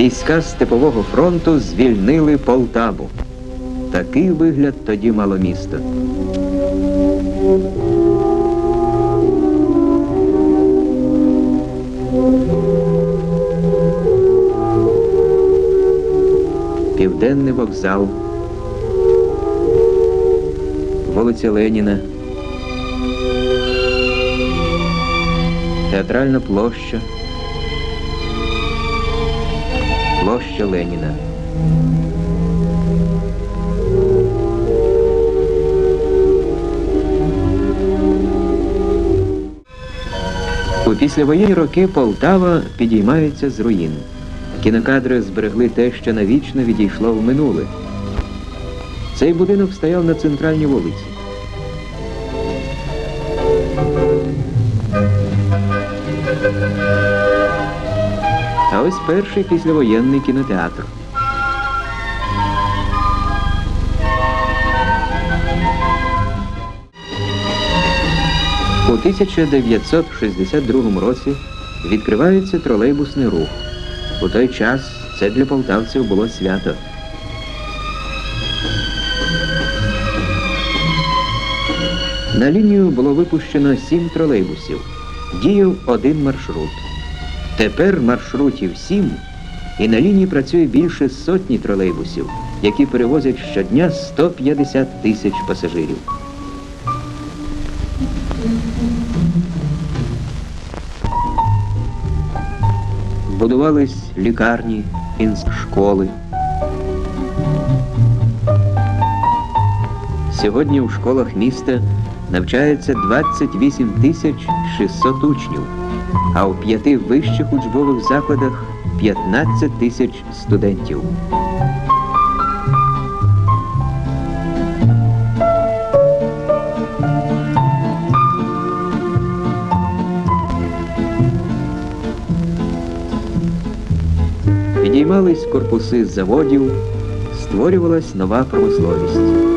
Війська Степового фронту звільнили Полтаву. Такий вигляд тоді мало місто. Південний вокзал, вулиця Леніна, театральна площа, площа Леніна. У післявоєнні роки Полтава підіймається з руїн. Кінокадри зберегли те, що навічно відійшло в минуле. Цей будинок стояв на центральній вулиці. А ось перший післявоєнний кінотеатр. У 1962 році відкривається тролейбусний рух. У той час це для полтавців було свято. На лінію було випущено сім тролейбусів. Діяв один маршрут. Тепер маршрутів сім, і на лінії працює більше сотні тролейбусів, які перевозять щодня 150 тисяч пасажирів. Будувались лікарні, школи. Сьогодні в школах міста навчається 28 тисяч 600 учнів, а у п'яти вищих учбових закладах 15 тисяч студентів. Підіймались корпуси заводів, створювалась нова промисловість.